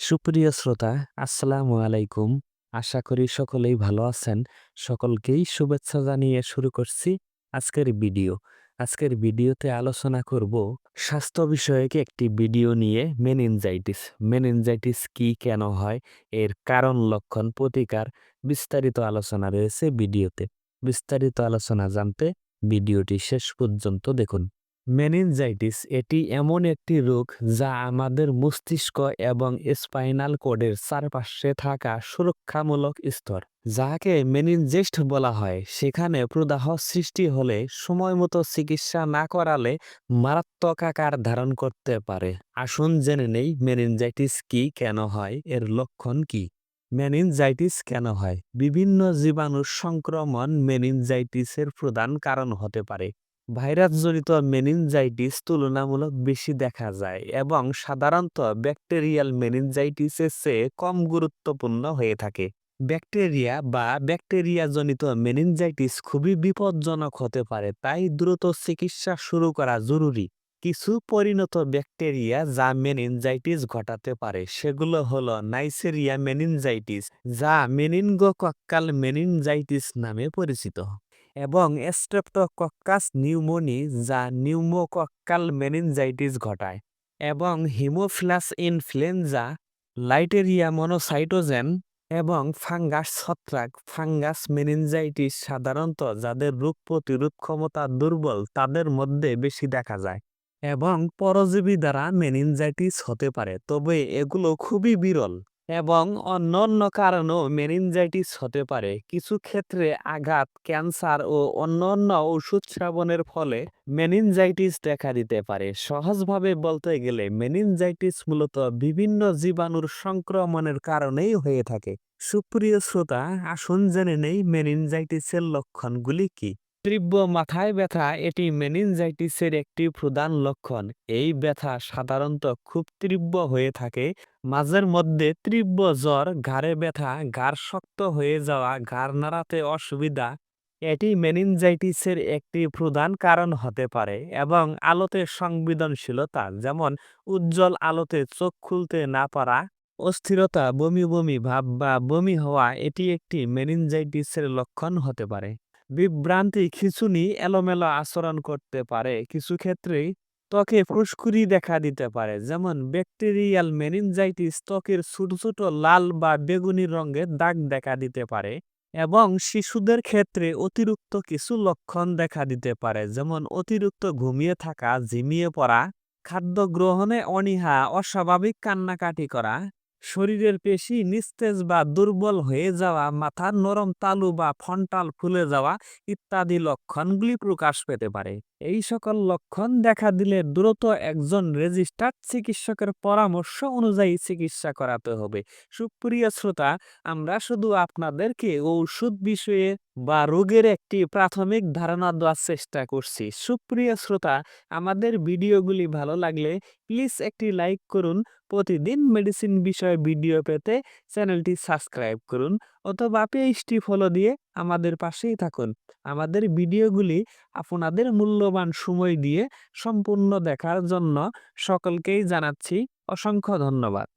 সুপ্রিয় শ্রোতা, আসসালামু আলাইকুম। আশা করি সকলেই ভালো আছেন। সকলকেই শুভেচ্ছা জানিয়ে শুরু করছি আজকের ভিডিও। আজকের ভিডিওতে আলোচনা করব স্বাস্থ্য বিষয়ক একটি ভিডিও নিয়ে মেনিনজাইটিস মেনিনজাইটিস কি কেন হয়? এর কারণ, লক্ষণ, প্রতিকার বিস্তারিত আলোচনা রয়েছে ভিডিওতে। বিস্তারিত আলোচনা জানতে ভিডিওটি শেষ পর্যন্ত দেখুন। মেনিনজাইটিস এটি এমন একটি রোগ যা আমাদের মস্তিষ্ক এবং স্পাইনাল কোডের চারপাশে থাকা সুরক্ষামূলক স্তর। যাকে মেনিনজেস্ট বলা হয়, সেখানে প্রদাহ সৃষ্টি হলে সময়মতো চিকিৎসা না করালে মারাত্মক আকার ধারণ করতে পারে। আসুন জেনে নেই মেনিনজাইটিস কি কেন হয়, এর লক্ষণ কি? মেনিনজাইটিস কেন হয়? বিভিন্ন জীবাণুর সংক্রমণ মেনিনজাইটিসের প্রধান কারণ হতে পারে। ভাইরাসজনিত মেনিনজাইটিস তুলনামূলক বেশি দেখা যায় এবং সাধারণত ব্যাকটেরিয়াল মেনিনজাইটিসের চেয়ে কম গুরুত্বপূর্ণ হয়ে থাকে। ব্যাকটেরিয়া বা ব্যাকটেরিয়াজনিত মেনিনজাইটিস খুবই বিপজ্জনক হতে পারে, তাই দ্রুত চিকিৎসা শুরু করা জরুরি। কিছু পরিণত ব্যাকটেরিয়া যা মেনিনজাইটিস ঘটাতে পারে, সেগুলো হলো নাইসেরিয়া মেনিনজাইটিস যা মেনিনগোকক্কাল মেনিনজাইটিস নামে পরিচিত। এবং স্ট্রেপ্টোকক্কাস নিউমোনি যা নিউমোকক্কাল মেনিনজাইটিস ঘটায় এবং হিমোফিলাস ইনফ্লুয়েঞ্জা লাইটেরিয়া মনোসাইটোজেন এবং ফাঙ্গাস ছত্রাক। ফাঙ্গাস মেনিনজাইটিস সাধারণত যাদের রোগ প্রতিরোধ ক্ষমতা দুর্বল, তাদের মধ্যে বেশি দেখা যায় এবং পরজীবী দ্বারা মেনিনজাইটিস হতে পারে। তবে এগুলো খুবই বিরল। এবং অন্যান্য কারণেও মেনিনজাইটিস হতে পারে। কিছু ক্ষেত্রে আঘাত, ক্যান্সার ও অন্যান্য ওষুধ সেবনের ফলে মেনিনজাইটিস দেখা দিতে পারে। সহজভাবে বলতে গেলে মেনিনজাইটিস মূলত বিভিন্ন জীবাণুর সংক্রমণের কারণেই হয়ে থাকে। সুপ্রিয় শ্রোতা, আসুন জেনে নেই মেনিনজাইটিসের লক্ষণগুলি কি। তীব্র মাথায় ব্যথা এটি মেনিনজাইটিসের একটি প্রধান লক্ষণ। এই ব্যথা সাধারণত খুব তীব্র হয়ে থাকে। মাঝের মধ্যে তীব্র জ্বর, ঘাড়ে ব্যথা, ঘাড় শক্ত হয়ে যাওয়া, ঘাড় নাড়াতে অসুবিধা, এটি মেনিনজাইটিসের একটি প্রধান কারণ হতে পারে এবং আলোতে সংবেদনশীলতা, যেমন উজ্জ্বল আলোতে চোখ খুলতে না পারা, অস্থিরতা, বমি বমি ভাব বা বমি হওয়া, এটি একটি মেনিনজাইটিসের লক্ষণ হতে পারে। বিভ্রান্তি খিঁচুনি এলোমেলো আচরণ করতে পারে। কিছু ক্ষেত্রেই ত্বকে ফুসকুড়ি দেখা দিতে পারে, যেমন ব্যাকটেরিয়াল মেনিনজাইটিস ত্বকের ছোট ছোট লাল বা বেগুনি রঙের দাগ দেখা দিতে পারে এবং শিশুদের ক্ষেত্রে অতিরিক্ত কিছু লক্ষণ দেখা দিতে পারে, যেমন অতিরিক্ত ঘুমিয়ে থাকা, ঝিমিয়ে পড়া, খাদ্য গ্রহণে অনীহা, অস্বাভাবিক কান্নাকাটি করা শরীরের পেশি নিস্তেজ বা দুর্বল হয়ে যাওয়া মাথার নরম তালু বা ফন্টাল ফুলে যাওয়া ইত্যাদি লক্ষণগুলি প্রকাশ পেতে পারে। এই সকল লক্ষণ দেখা দিলে দ্রুত একজন রেজিস্টার্ড চিকিৎসকের পরামর্শ অনুযায়ী চিকিৎসা করাতে হবে। সুপ্রিয় শ্রোতা, আমরা শুধু আপনাদেরকে ঔষধ বিষয়ে বা রোগের একটি প্রাথমিক ধারণা দেওয়ার চেষ্টা করছি। সুপ্রিয় শ্রোতা, আমাদের ভিডিওগুলি ভালো লাগলে প্লিজ একটি লাইক করুন। প্রতিদিন মেডিসিন বিষয়ে ভিডিও পেতে চ্যানেলটি সাবস্ক্রাইব করুন অথবা পেজটি ফলো দিয়ে আমাদের পাশেই থাকুন। আমাদের ভিডিওগুলি আপনাদের মূল্যবান সময় দিয়ে সম্পূর্ণ দেখার জন্য সকলকেই জানাচ্ছি অসংখ্য ধন্যবাদ।